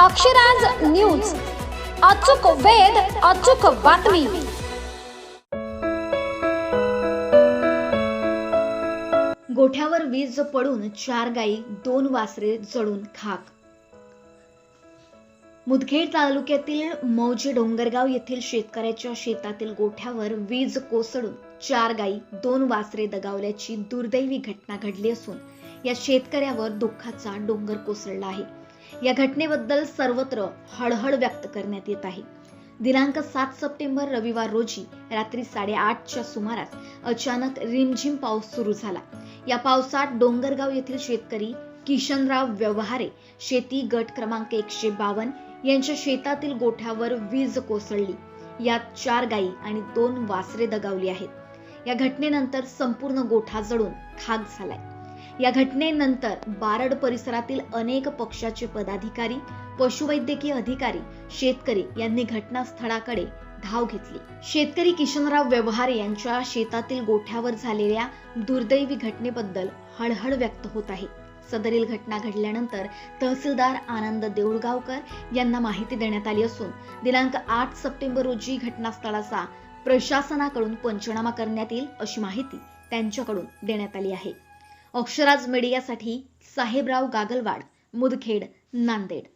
Akshraj news. अचूक वेद अचूक बातमी. गोठ्यावर वीज पडून चार गायी दोन वासरे जळून खाक. मुदखेड तालुक्यातील मौजे डोंगरगाव येथील शेतकऱ्याच्या शेतातील गोठ्यावर वीज कोसळून चार गायी दोन वासरे दगावल्याची दुर्दैवी घटना घडली असून या शेतकऱ्यावर दुःखाचा डोंगर कोसळला आहे. या घटनेबद्दल सर्वत्र हळहळ व्यक्त करण्यात येत आहे. दिनांक सात सप्टेंबर रविवार रोजी रात्री साडेआठच्या सुमारास अचानक रिमझिम पाऊस सुरू झाला. या पावसात डोंगरगाव येथील शेतकरी किशनराव व्यवहारे शेती गट क्रमांक एकशे बावन यांच्या शेतातील गोठ्यावर वीज कोसळली. यात चार गायी आणि दोन वासरे दगावली आहेत. या घटनेनंतर संपूर्ण गोठा जळून खाक झालाय. या घटनेनंतर बारड परिसरातील अनेक पक्षाचे पदाधिकारी पशुवैद्यकीय अधिकारी शेतकरी यांनी घटनास्थळाकडे धाव घेतली. शेतकरी किशनराव व्यवहारे यांच्या शेतातील गोठ्यावर झालेल्या दुर्दैवी घटनेबद्दल हळहळ व्यक्त होत आहे. सदरील घटना घडल्यानंतर तहसीलदार आनंद देऊळगावकर यांना माहिती देण्यात आली असून दिनांक आठ सप्टेंबर रोजी घटनास्थळाचा प्रशासनाकडून पंचनामा करण्यात येईल अशी माहिती त्यांच्याकडून देण्यात आली आहे. अक्षराज मीडियासाठी साहेबराव गागलवाड मुदखेड नांदेड.